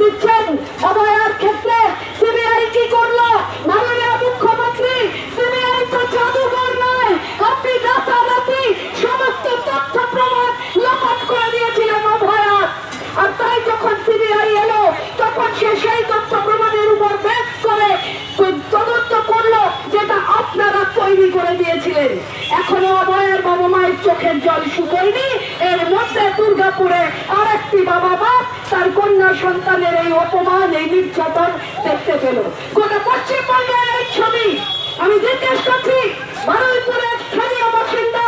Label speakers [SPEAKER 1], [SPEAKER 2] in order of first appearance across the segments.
[SPEAKER 1] দিচ্ছেন। অভয়ার ক্ষেত্রে সিবিআই কি করল? মাননীয় মুখ্যমন্ত্রী, সিবিআই তো জাদুঘর নয়। আপনি রাতারাতি সমস্ত তথ্য প্রমাণ লোপাট করে দিয়েছিলেন অভয়ার আর তাই যখন সিবিআই এলো, তখন সে সেই তথ্য প্রমাণের উপর বেশ করে তদন্ত করল যেটা আপনারা তৈরি করে দিয়েছিলেন। এখনও অভয়ের বাবা মায়ের চোখের জল শুকোয়নি। এর মধ্যে দুর্গাপুরে আরেকটি বাবা মা তার কন্যা সন্তানের এই অপমান এই নির্যাতন দেখতে পেল। গোটা পশ্চিমবঙ্গের এই ছবি আমি জিজ্ঞেস করছি ভারতপুরের স্থানীয় বাসিন্দা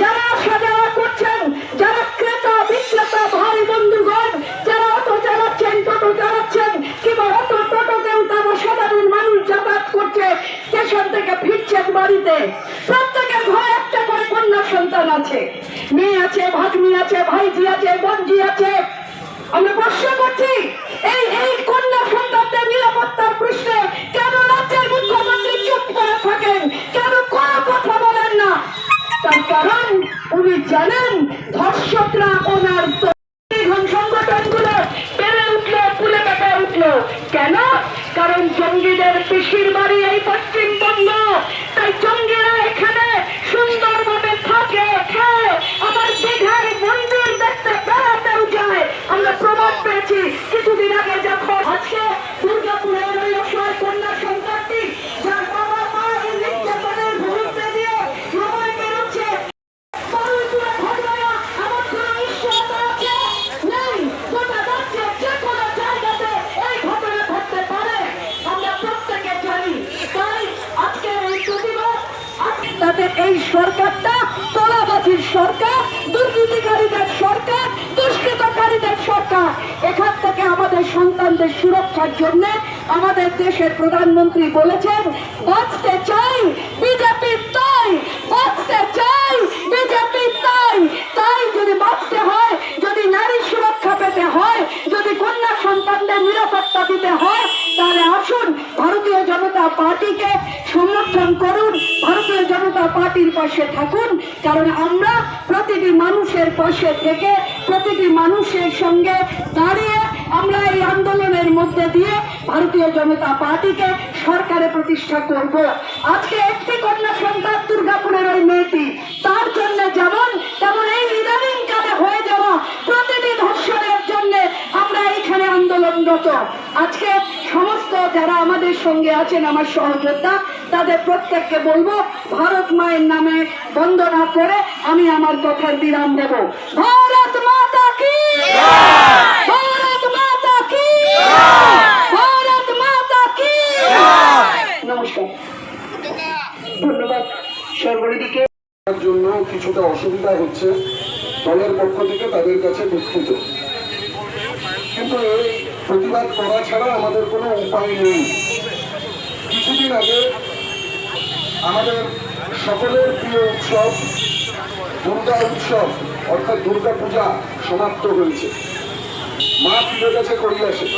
[SPEAKER 1] যারা আসা করছেন, যারা ক্রেতা, বিক্রেতা, ভাই, বন্ধুগণ, যারা অটো চালাচ্ছেন, টোটো চালাচ্ছেন, কিংবা অটো, টোটোতেও তারা সাধারণ মানুষ যাতায়াত করছে, স্টেশন থেকে ফিরছেন বাড়িতে। প্রত্যেকের ঘরে একটা করে কন্যা সন্তান আছে। মেয়ে আছে, ভাগ্নি আছে ভাইজি আছে বোনজি আছে। আমরা প্রশ্ন করছি, এই এই কন্যা সন্তানদের নিরাপত্তার প্রশ্নে কেন রাজ্যের মুখ্যমন্ত্রী চুপ করে থাকেন? কেন কোনো কথা বলেন না? তার কারণ উনি জানেন ধর্ষকরা ওনার উঠল ফুলে পেটে উঠল। কেন? কারণ জঙ্গিদের পিসির বাড়ি এই পশ্চিমবঙ্গ। তাই জঙ্গিরা এখানে এই সরকারটা তোলাবাজির সরকার, দুর্নীতিকারীদের সরকার, দুষ্কৃতকারীদের সরকার। এখান থেকে আমাদের সন্তানদের সুরক্ষার জন্য আমাদের দেশের প্রধানমন্ত্রী বলেছেন, বাঁচতে চাই বিজেপি তাই, বাঁচতে চাই বিজেপি তাই। তাই যদি বাঁচতে হয়, যদি নারী সুরক্ষা পেতে হয়, যদি কন্যা সন্তানদের নিরাপত্তা দিতে হয়, তাহলে আসুন ভারতীয় জনতা পার্টিকে সমর্থন করুন, ভারতীয় জনতা পার্টির পাশে থাকুন, কারণ আমরা প্রতিটি মানুষের পাশে থেকে প্রতিটি মানুষের সঙ্গে দাঁড়িয়ে আমরা এই আন্দোলনের মধ্যে দিয়ে ভারতীয় জনতা পার্টিকে সরকারে প্রতিষ্ঠা করব। আজকে একটি কন্যা সন্তান দুর্গাপুরের ওই মেয়েটি, তার জন্য যেমন তেমন এই ইদানিং কালে হয়ে যাওয়া প্রতিটি ধর্ষণের জন্য আমরা এইখানে আন্দোলনরত। আজকে সমস্ত যারা আমাদের সঙ্গে আছেন, আমার সহযোদ্ধা তাদের প্রত্যেককে বলব, ভারত মায়ের নামে বন্দনা করে আমি আমার কথার বিরাম দেব। ভারত মাতা কি? ভারত মাতা কি? ভারত মাতা কি? নমস্কার। ধন্যবাদ সর্বরিদিকে
[SPEAKER 2] জন্য কিছুটা অসুবিধা হচ্ছে দলের পক্ষ থেকে তাদের কাছে দুঃখিত। কিন্তু এই প্রতিবাদ করা ছাড়া আমাদের কোনো উপায় নেই। কিছুদিন আগে আমাদের সকলের প্রিয় উৎসব দুর্গা উৎসব, অর্থাৎ দুর্গা পূজা সমাপ্ত হয়েছে। মা ফিরে গেছে কৈলাসে।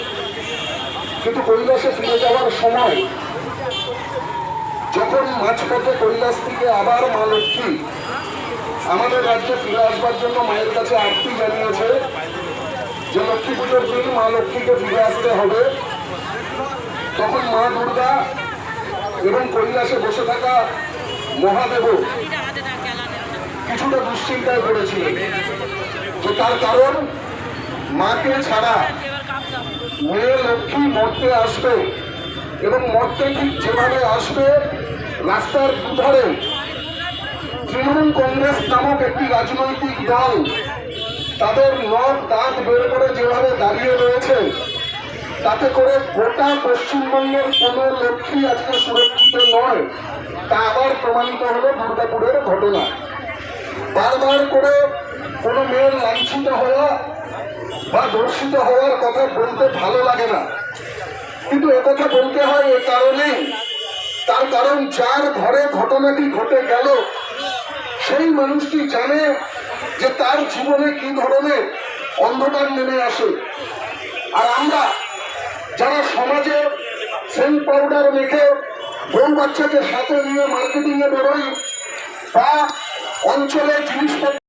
[SPEAKER 2] কিন্তু কৈলাসে ফিরে যাওয়ার সময় যখন মাঝপথে কৈলাস থেকে আবার মা লক্ষ্মী আমাদের রাজ্যে ফিরে আসবার জন্য মায়ের কাছে আরতি জানিয়েছে যে লক্ষ্মী পুজোর দিন মা লক্ষ্মীকে ফিরে আসতে হবে। তখন মা দুর্গা এবং কৈলাসে বসে থাকা মহাদেব কিছুটা দুশ্চিন্তায় পড়েছিলেন যে তার কারণ মাকে ছাড়া মেয়ে লক্ষ্মী মরতে আসবে এবং মরতে ঠিক যেভাবে আসবে, রাস্তার দুধারে তৃণমূল কংগ্রেস নামক একটি রাজনৈতিক দল তাদের নখ দাঁত বের করে যেভাবে দাঁড়িয়ে রয়েছে তাতে করে গোটা পশ্চিমবঙ্গের কোনো লক্ষ্মী আজকে সুরক্ষিত নয়, তা আবার প্রমাণিত হলো দুর্গাপুরের ঘটনা। বারবার করে কোনো মেয়ের লাঞ্ছিত হওয়া বা দর্শিত হওয়ার কথা বলতে ভালো লাগে না। কিন্তু একথা বলতে হয় এ কারণে তার কারণ যার ঘরে ঘটনাটি ঘটে গেল, সেই মানুষটি জানে যে তার জীবনে কি ধরনের অন্ধকার নেমে আসে। আর আমরা যারা সমাজে সেন্ট পাউডার মেখে বউ বাচ্চাকে হাতে নিয়ে মার্কেটিংয়ে বেরোয় বা অঞ্চলে জিনিসপত্র